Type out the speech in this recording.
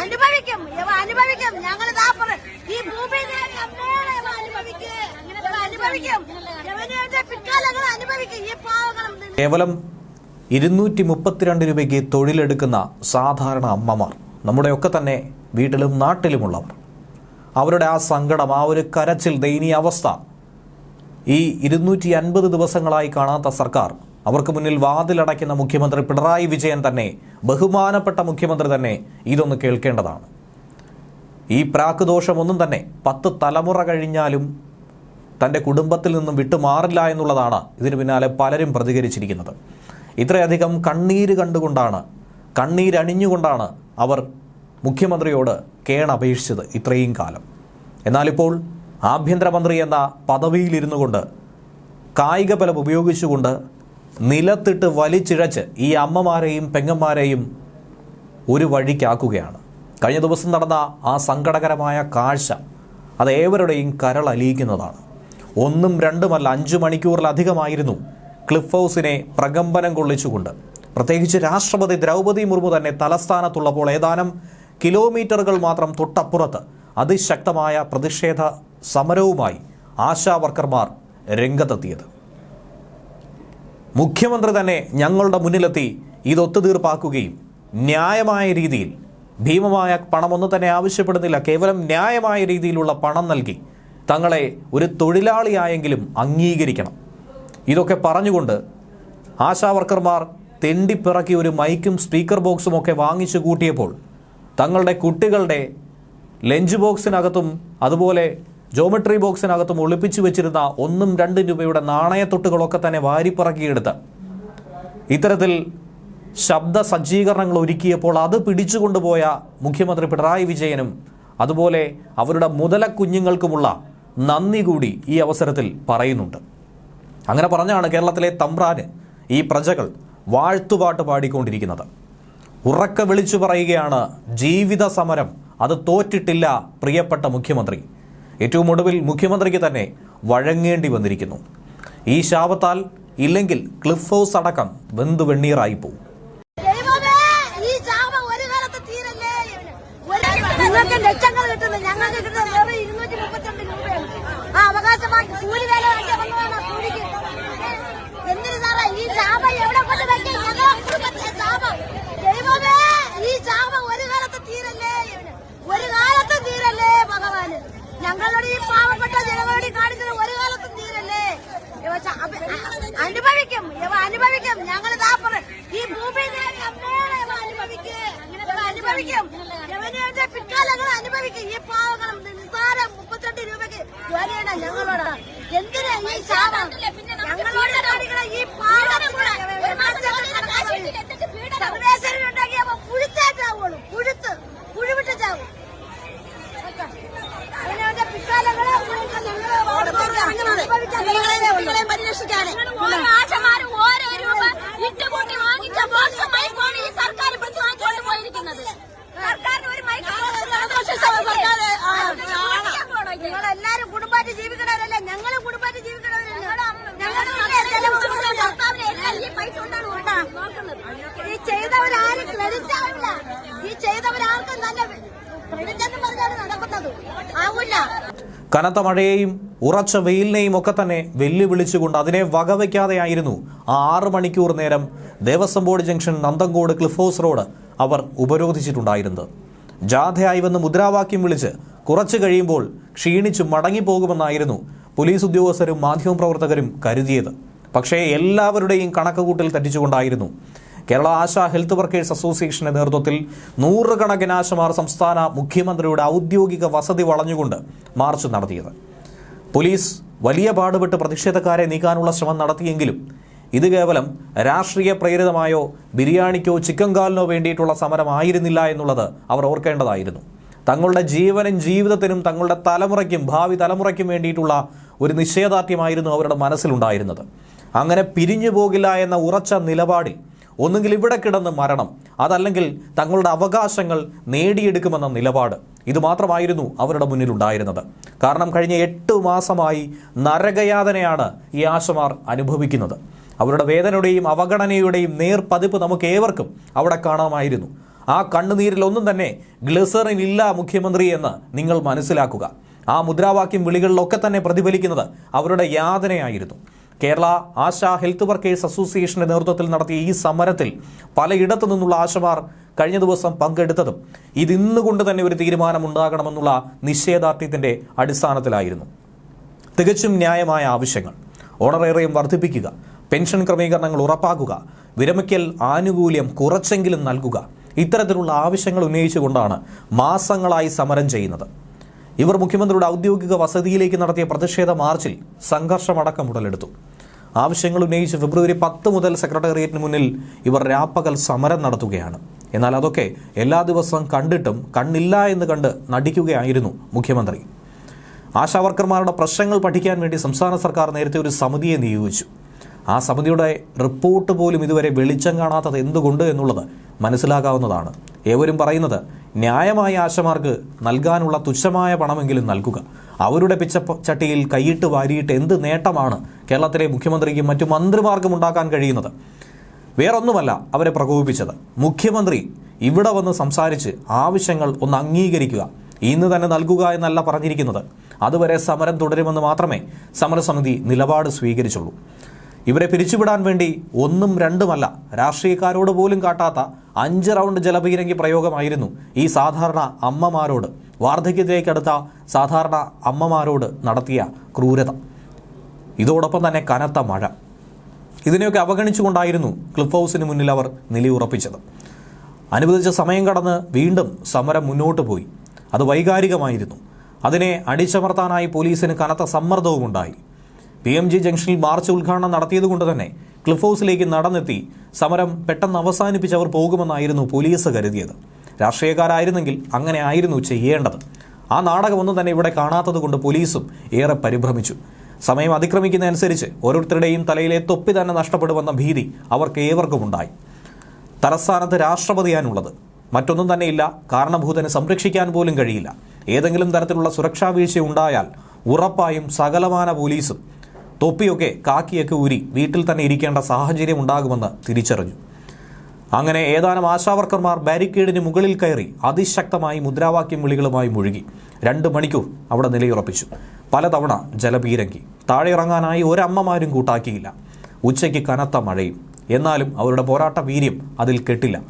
അനുഭവിക്കും. അനുഭവിക്കും. ഞങ്ങൾ ഈ ഈ പാവങ്ങളും കേവലം ഇരുന്നൂറ്റി മുപ്പത്തിരണ്ട് രൂപയ്ക്ക് തൊഴിലെടുക്കുന്ന സാധാരണ അമ്മമാർ നമ്മുടെയൊക്കെ തന്നെ വീട്ടിലും നാട്ടിലുമുള്ളവർ. അവരുടെ ആ സങ്കടം ആ ഒരു കരച്ചിൽ ദയനീയ അവസ്ഥ ഈ ഇരുന്നൂറ്റി അൻപത് ദിവസങ്ങളായി കാണാത്ത സർക്കാർ അവർക്ക് മുന്നിൽ വാതിലടയ്ക്കുന്ന മുഖ്യമന്ത്രി പിണറായി വിജയൻ തന്നെ ബഹുമാനപ്പെട്ട മുഖ്യമന്ത്രി തന്നെ ഇതൊന്ന് കേൾക്കേണ്ടതാണ്. ഈ പ്രാക്കുദോഷമൊന്നും തന്നെ പത്ത് തലമുറ കഴിഞ്ഞാലും തന്റെ കുടുംബത്തിൽ നിന്നും വിട്ടുമാറില്ല എന്നുള്ളതാണ് ഇതിന് പിന്നാലെ പലരും പ്രതികരിച്ചിരിക്കുന്നത്. ഇത്രയധികം കണ്ണീര് കണ്ടുകൊണ്ടാണ് കണ്ണീരണിഞ്ഞുകൊണ്ടാണ് അവർ മുഖ്യമന്ത്രിയോട് കേണപേക്ഷിച്ചത് ഇത്രയും കാലം. എന്നാലിപ്പോൾ ആഭ്യന്തരമന്ത്രി എന്ന പദവിയിലിരുന്നു കൊണ്ട് കായിക ബലം ഉപയോഗിച്ചുകൊണ്ട് നിലത്തിട്ട് വലിച്ചിഴച്ച് ഈ അമ്മമാരെയും പെങ്ങന്മാരെയും ഒരു വഴിക്കാക്കുകയാണ്. കഴിഞ്ഞ ദിവസം നടന്ന ആ സങ്കടകരമായ കാഴ്ച അത് ഏവരുടെയും കരളലിയിക്കുന്നതാണ് ഒന്നും രണ്ടുമല്ല അഞ്ചു മണിക്കൂറിലധികമായിരുന്നു ക്ലിഫ് ഹൗസിനെ പ്രകമ്പനം കൊള്ളിച്ചുകൊണ്ട്. പ്രത്യേകിച്ച് രാഷ്ട്രപതി ദ്രൗപദി മുർമു തന്നെ തലസ്ഥാനത്തുള്ളപ്പോൾ ഏതാനും കിലോമീറ്ററുകൾ മാത്രം തൊട്ടപ്പുറത്ത് അതിശക്തമായ പ്രതിഷേധ സമരവുമായി ആശാവർക്കർമാർ രംഗത്തെത്തിയത്. മുഖ്യമന്ത്രി തന്നെ ഞങ്ങളുടെ മുന്നിലെത്തി ഇത് ന്യായമായ രീതിയിൽ ഭീമമായ പണമൊന്നും തന്നെ ആവശ്യപ്പെടുന്നില്ല കേവലം ന്യായമായ രീതിയിലുള്ള പണം നൽകി തങ്ങളെ ഒരു തൊഴിലാളിയായെങ്കിലും അംഗീകരിക്കണം. ഇതൊക്കെ പറഞ്ഞുകൊണ്ട് ആശാവർക്കർമാർ തെണ്ടിപ്പിറക്കി ഒരു മൈക്കും സ്പീക്കർ ബോക്സും ഒക്കെ വാങ്ങിച്ചു കൂട്ടിയപ്പോൾ തങ്ങളുടെ കുട്ടികളുടെ ലഞ്ച് ബോക്സിനകത്തും അതുപോലെ ജോമെട്രി ബോക്സിനകത്തും ഒളിപ്പിച്ചു വെച്ചിരുന്ന ഒന്നും രണ്ടും രൂപയുടെ നാണയത്തൊട്ടുകളൊക്കെ തന്നെ വാരിപ്പിറക്കിയെടുത്ത്. ഇത്തരത്തിൽ ശബ്ദ സജ്ജീകരണങ്ങൾ ഒരുക്കിയപ്പോൾ അത് പിടിച്ചുകൊണ്ടുപോയ മുഖ്യമന്ത്രി പിണറായി വിജയനും അതുപോലെ അവരുടെ മുതല കുഞ്ഞുങ്ങൾക്കുമുള്ള നന്ദി കൂടി ഈ അവസരത്തിൽ പറയുന്നുണ്ട്. അങ്ങനെ പറഞ്ഞാണ് കേരളത്തിലെ തമ്പ്രാന് ഈ പ്രജകൾ വാഴ്ത്തുപാട്ട് പാടിക്കൊണ്ടിരിക്കുന്നത്. ഉറക്ക വിളിച്ചു പറയുകയാണ് ജീവിത സമരം അത് തോറ്റിട്ടില്ല പ്രിയപ്പെട്ട മുഖ്യമന്ത്രി. ഏറ്റവും ഒടുവിൽ മുഖ്യമന്ത്രിക്ക് തന്നെ വഴങ്ങേണ്ടി വന്നിരിക്കുന്നു. ഈ ശാപത്താൽ ഇല്ലെങ്കിൽ ക്ലിഫ് ഹൗസ് അടക്കം വെന്തു വെണ്ണീറായി പോകും ഞങ്ങൾക്ക് ഇരുന്നൂറ്റി മുപ്പത്തിരണ്ട് രൂപയാണ്. ആ അവകാശമായി. കൂലി വേല അനുഭവിക്കും. ഇവ അനുഭവിക്കും. ഞങ്ങൾ ഈ ഭൂമിയിൽ അനുഭവിക്കും. യവനയുടെ പിൽക്കാലങ്ങൾ അനുഭവിക്കും. ഈ പാവങ്ങളും നിസ്സാരം മുപ്പത്തിരണ്ട് രൂപയ്ക്ക് ജോലിയാണ് ഞങ്ങളോട്. എന്തിനാ ഈ ശാപം ഞങ്ങളോട് കനത്ത മഴയെയും ഉറച്ച വെയിലിനെയും ഒക്കെ തന്നെ വെല്ലുവിളിച്ചുകൊണ്ട് അതിനെ വകവയ്ക്കാതെയായിരുന്നു ആ ആറ് മണിക്കൂർ നേരം Devaswom board junction Nanthancode cliff house road അവർ ഉപരോധിച്ചിട്ടുണ്ടായിരുന്നത്. ജാഥയായി വന്ന് മുദ്രാവാക്യം വിളിച്ച് കുറച്ചു കഴിയുമ്പോൾ ക്ഷീണിച്ചു മടങ്ങിപ്പോകുമെന്നായിരുന്നു പോലീസ് ഉദ്യോഗസ്ഥരും മാധ്യമപ്രവർത്തകരും കരുതിയത്. പക്ഷേ എല്ലാവരുടെയും കണക്കുകൂട്ടൽ തെറ്റിച്ചുകൊണ്ടായിരുന്നു കേരള ആശാ ഹെൽത്ത് വർക്കേഴ്സ് അസോസിയേഷന്റെ നേതൃത്വത്തിൽ നൂറുകണക്കിന് ആശമാർ സംസ്ഥാന മുഖ്യമന്ത്രിയുടെ ഔദ്യോഗിക വസതി വളഞ്ഞുകൊണ്ട് മാർച്ച് നടത്തിയത്. പോലീസ് വലിയ പാടുപെട്ട് പ്രതിഷേധക്കാരെ നീക്കാനുള്ള ശ്രമം നടത്തിയെങ്കിലും ഇത് കേവലം രാഷ്ട്രീയ പ്രേരിതമായോ ബിരിയാണിക്കോ ചിക്കൻ കാലിനോ വേണ്ടിയിട്ടുള്ള സമരമായിരുന്നില്ല എന്നുള്ളത് അവർ ഓർക്കേണ്ടതായിരുന്നു. തങ്ങളുടെ ജീവനും ജീവിതത്തിനും തങ്ങളുടെ തലമുറയ്ക്കും ഭാവി തലമുറയ്ക്കും വേണ്ടിയിട്ടുള്ള ഒരു നിശ്ചയദാർഢ്യമായിരുന്നു അവരുടെ മനസ്സിലുണ്ടായിരുന്നത്. അങ്ങനെ പിരിഞ്ഞു പോകില്ല എന്ന ഉറച്ച നിലപാടിൽ ഒന്നുകിൽ ഇവിടെ കിടന്ന് മരണം അതല്ലെങ്കിൽ തങ്ങളുടെ അവകാശങ്ങൾ നേടിയെടുക്കുമെന്ന നിലപാട്. ഇതുമാത്രമായിരുന്നു അവരുടെ മുന്നിലുണ്ടായിരുന്നത്. കാരണം കഴിഞ്ഞ എട്ട് മാസമായി നരകയാതനയാണ് ഈ ആശമാർ അനുഭവിക്കുന്നത്. അവരുടെ വേദനയുടെയും അവഗണനയുടെയും നേർപതിപ്പ് നമുക്ക് ഏവർക്കും അവിടെ കാണാമായിരുന്നു. ആ കണ്ണുനീരിൽ ഒന്നും തന്നെ ഗ്ലിസറിൻ ഇല്ല മുഖ്യമന്ത്രി എന്ന് നിങ്ങൾ മനസ്സിലാക്കുക. ആ മുദ്രാവാക്യം വിളികളിലൊക്കെ തന്നെ പ്രതിഫലിക്കുന്നത് അവരുടെ യാതനയായിരുന്നു. കേരള ആശാ ഹെൽത്ത് വർക്കേഴ്സ് അസോസിയേഷന്റെ നേതൃത്വത്തിൽ നടത്തിയ ഈ സമരത്തിൽ പലയിടത്തു നിന്നുള്ള ആശമാർ കഴിഞ്ഞ ദിവസം പങ്കെടുത്തതും ഇതിന്നുകൊണ്ട് തന്നെ ഒരു തീരുമാനം ഉണ്ടാകണമെന്നുള്ള നിശ്ചയദാർഢ്യത്തിന്റെ അടിസ്ഥാനത്തിലായിരുന്നു. തികച്ചും ന്യായമായ ആവശ്യങ്ങൾ. ഓണറേറിയം വർദ്ധിപ്പിക്കുക. പെൻഷൻ ക്രമീകരണങ്ങൾ ഉറപ്പാക്കുക. വിരമിക്കൽ ആനുകൂല്യം കുറച്ചെങ്കിലും നൽകുക. ഇത്തരത്തിലുള്ള ആവശ്യങ്ങൾ ഉന്നയിച്ചുകൊണ്ടാണ് മാസങ്ങളായി സമരം ചെയ്യുന്നത്. ഇവർ മുഖ്യമന്ത്രിയുടെ ഔദ്യോഗിക വസതിയിലേക്ക് നടത്തിയ പ്രതിഷേധ മാർച്ചിൽ സംഘർഷമടക്കം ഉടലെടുത്തു. ആവശ്യങ്ങൾ ഉന്നയിച്ച് ഫെബ്രുവരി പത്ത് മുതൽ സെക്രട്ടേറിയറ്റിന് മുന്നിൽ ഇവർ രാപ്പകൽ സമരം നടത്തുകയാണ്. എന്നാൽ അതൊക്കെ എല്ലാ ദിവസവും കണ്ടിട്ടും കണ്ണില്ല എന്ന് കണ്ട് നടിക്കുകയായിരുന്നു മുഖ്യമന്ത്രി. ആശാവർക്കർമാരുടെ പ്രശ്നങ്ങൾ പഠിക്കാൻ വേണ്ടി സംസ്ഥാന സർക്കാർ നേരത്തെ ഒരു സമിതിയെ നിയോഗിച്ചു. ആ സമിതിയുടെ റിപ്പോർട്ട് പോലും ഇതുവരെ വെളിച്ചം കാണാത്തത് എന്തുകൊണ്ട് എന്നുള്ളത് മനസ്സിലാകാവുന്നതാണ്. ഏവരും പറയുന്നത് ന്യായമായ ആശമാർക്ക് നൽകാനുള്ള തുച്ഛമായ പണമെങ്കിലും നൽകുക. അവരുടെ പിച്ചപ്പച്ചട്ടിയിൽ ചട്ടിയിൽ കൈയിട്ട് വാരിയിട്ട് എന്ത് നേട്ടമാണ് കേരളത്തിലെ മുഖ്യമന്ത്രിക്കും മറ്റു മന്ത്രിമാർക്കും ഉണ്ടാക്കാൻ കഴിയുന്നത്? വേറൊന്നുമല്ല അവരെ പ്രകോപിപ്പിച്ചത്. മുഖ്യമന്ത്രി ഇവിടെ വന്ന് സംസാരിച്ച് ആവശ്യങ്ങൾ ഒന്ന് അംഗീകരിക്കുക. ഇന്ന് തന്നെ നൽകുക എന്നല്ല പറഞ്ഞിരിക്കുന്നത്. അതുവരെ സമരം തുടരുമെന്ന് മാത്രമേ സമരസമിതി നിലപാട് സ്വീകരിച്ചുള്ളൂ. ഇവരെ പിരിച്ചുവിടാൻ വേണ്ടി ഒന്നും രണ്ടുമല്ല രാഷ്ട്രീയക്കാരോട് പോലും കാട്ടാത്ത അഞ്ച് റൗണ്ട് ജലപീരങ്കി പ്രയോഗമായിരുന്നു ഈ സാധാരണ അമ്മമാരോട്. വാർദ്ധക്യത്തിലേക്കടുത്ത സാധാരണ അമ്മമാരോട് നടത്തിയ ക്രൂരത. ഇതോടൊപ്പം തന്നെ കനത്ത മഴ. ഇതിനെയൊക്കെ അവഗണിച്ചുകൊണ്ടായിരുന്നു ക്ലിഫ് ഹൗസിന് മുന്നിൽ അവർ നിലയുറപ്പിച്ചത് അനുവദിച്ച സമയം കടന്ന് വീണ്ടും സമരം മുന്നോട്ട് പോയി. അത് വൈകാരികമായിരുന്നു. അതിനെ അടിച്ചമർത്താനായി പോലീസിന് കനത്ത സമ്മർദ്ദവും ഉണ്ടായി പി എം ജി ജംഗ്ഷനിൽ മാർച്ച് ഉദ്ഘാടനം നടത്തിയതുകൊണ്ട് തന്നെ ക്ലിഫ് ഹൗസിലേക്ക് നടന്നെത്തി സമരം പെട്ടെന്ന് അവസാനിപ്പിച്ച് അവർ പോകുമെന്നായിരുന്നു പോലീസ് കരുതിയത്. രാഷ്ട്രീയക്കാരായിരുന്നെങ്കിൽ അങ്ങനെ ആയിരുന്നു ചെയ്യേണ്ടത്. ആ നാടകമൊന്നും തന്നെ ഇവിടെ കാണാത്തത് കൊണ്ട് പോലീസും ഏറെ പരിഭ്രമിച്ചു. സമയം അതിക്രമിക്കുന്നതനുസരിച്ച് ഓരോരുത്തരുടെയും തലയിലെ തൊപ്പി തന്നെ നഷ്ടപ്പെടുമെന്ന ഭീതി അവർക്ക് ഏവർക്കും ഉണ്ടായി. തലസ്ഥാനത്ത് രാഷ്ട്രപതിയാനുള്ളത് മറ്റൊന്നും തന്നെയില്ല കാരണഭൂതനെ സംരക്ഷിക്കാൻ പോലും കഴിയില്ല. ഏതെങ്കിലും തരത്തിലുള്ള സുരക്ഷാ വീഴ്ച ഉണ്ടായാൽ ഉറപ്പായും സകലമാന പോലീസും തൊപ്പിയൊക്കെ കാക്കിയൊക്കെ ഊരി വീട്ടിൽ തന്നെ ഇരിക്കേണ്ട സാഹചര്യം ഉണ്ടാകുമെന്ന് തിരിച്ചറിഞ്ഞു. അങ്ങനെ ഏതാനും ആശാവർക്കർമാർ ബാരിക്കേഡിന് മുകളിൽ കയറി അതിശക്തമായി മുദ്രാവാക്യം വിളികളുമായി മുഴുകി. രണ്ട് മണിക്കൂർ അവിടെ നിലയുറപ്പിച്ചു. പലതവണ ജലപീരങ്കി. താഴെ ഇറങ്ങാനായി ഒരമ്മമാരും കൂട്ടാക്കിയില്ല. ഉച്ചയ്ക്ക് കനത്ത മഴയും. എന്നാലും അവരുടെ പോരാട്ട വീര്യം അതിൽ കെട്ടില്ല.